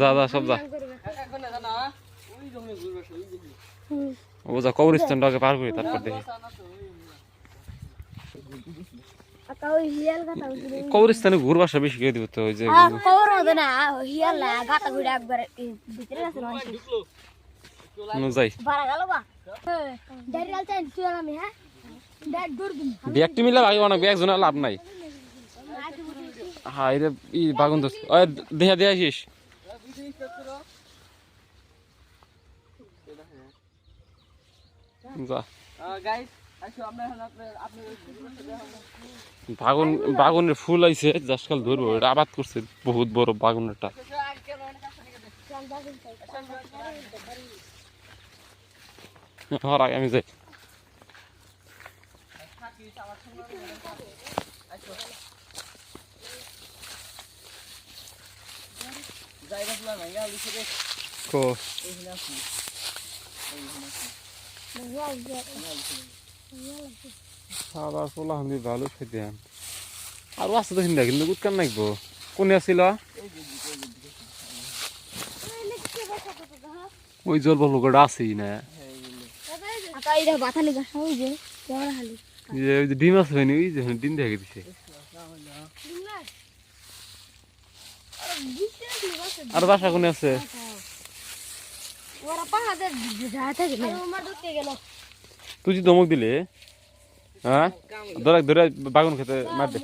যা যা সব যা। ও যা কবরস্থানটাকে পার করি তারপর দেখি। আকা ওই হিয়াল গাতা উঠে কবরস্থানে ঘুরবার সব বেশি করে দিব তো ওই যে আ কবর মধ্যে না যাই। হ্যাঁ ব্যাগটি মিলে অনেক ব্যাগ জোনা লাভ নাই। হাই রে ই বাগুন দোস ওই দেহা দেহা আসিস। বাগুন, বাগুনের ফুল আইছে জাসকাল ধরবো। আবাদ করছে, বহুত বড় বাগুনেরটা হওয়ার আগে আমি যাই। কো। সাদা পোলা হন্দি ভালো খেতে আর আছে তো হিন্দা কিন্তু উৎকান নাকবো কোনে আছিল? ওই জল বল আছেই না। ডিম হয়নি ওই যে ডিম দেখে দিছে আর বাসা কোনে আছে? ওরা পাহাড়ে যায় থাকে না আমার ঢুকতে গেল তুই যে ধমক দিলে হ্যাঁ? ধরে ধরে বাগুন খেতে মার দে।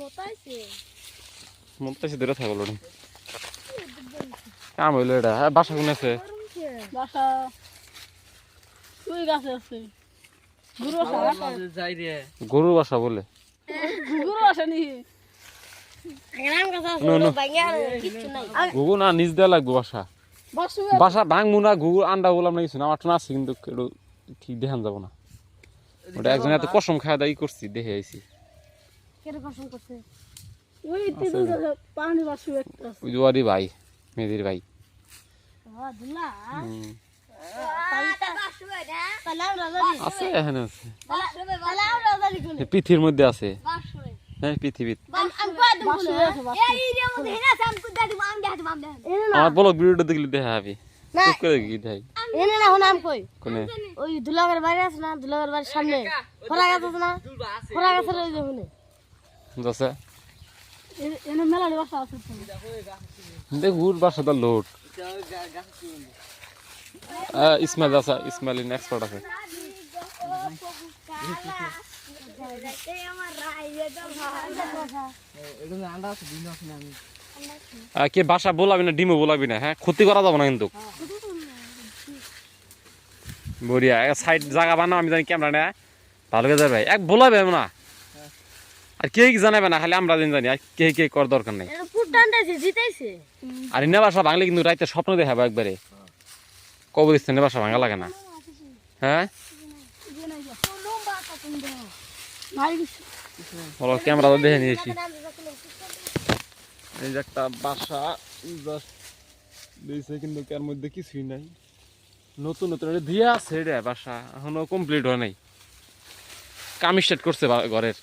মোতাইছে ধরে থাকল কাম হইল এটা। হ্যাঁ বাসা কোনে আছে? বাসা। তুই গাছে আছে? গুরু বাসা বলে। গুরু বাসা নি। গুগু না নিজ দেওয়া লাগবে বাসা। বাসা। মুনা আন্ডা বললাম না কিছু না আমার আছে কিন্তু একটু ঠিক দেখান যাব না। ওটা একজন এত কসম খাওয়া করছি দেখে আইছি। ওই তিন পানি বাসু একটা ওই জুয়ারি ভাই মেয়েদের ভাই। আছে এখানে আছে। পৃথিবীর মধ্যে আছে। হ্যাঁ পৃথিবীর আম আম কো দম কোনে এই এরিয়া মধ্যে হেনা সাম কো দাদি আম দেখাতে আম দেখাতে আমার বলো ভিডিওটা দেখলে দেখা হবে না। চুপ করে কি দেখাই এনে না হন আম কই কোনে ওই দুলাগের বাইরে আছে না দুলাগের বাড়ির সামনে ফরা গাছ আছে না ফরা গাছের ওই যে হুনে যাচ্ছে এনে মেলা বাসা আছে দেখ গুর বাসা তো লোড ইসমাইল আছে ইসমাইল ইন এক্সপার্ট আছে আহ, কে বাসা বলাবি না, ডিমও বলাবি না হ্যাঁ? ক্ষতি করা যাবে না কিন্তু। বড়িয়া সাইড জায়গা বানাও, আমি জানি ক্যামেরা নেয়। ভালো করে যাবে এক বলাবে না। আর কে কি জানাবে না, খালি আমরা দিন জানি, আর কে কে কর দরকার নেই। আর ইনা বাসা ভাঙলে কিন্তু রাইতে স্বপ্ন দেখাবো একবারে। কবরস্থানে বাসা ভাঙা লাগে না। হ্যাঁ? বলো ক্যামেরা তো দেখে নিয়েছি এই যে একটা বাসা দিয়েছে কিন্তু এর মধ্যে কিছুই নাই নতুন নতুন এটা দিয়ে আছে রে বাসা এখনও কমপ্লিট হয় নাই কাম স্টার্ট করছে ঘরের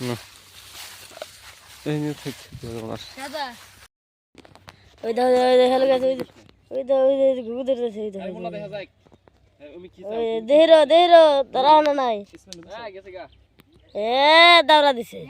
না। এই নিয়ে ঠিক তোমার দাদা ওই দাও ওই দাও ওই ওই ঘুঘু ধরতেছে ওই দাও দেহরো দেহরো তারা নাই। এ দাওরা দিছে।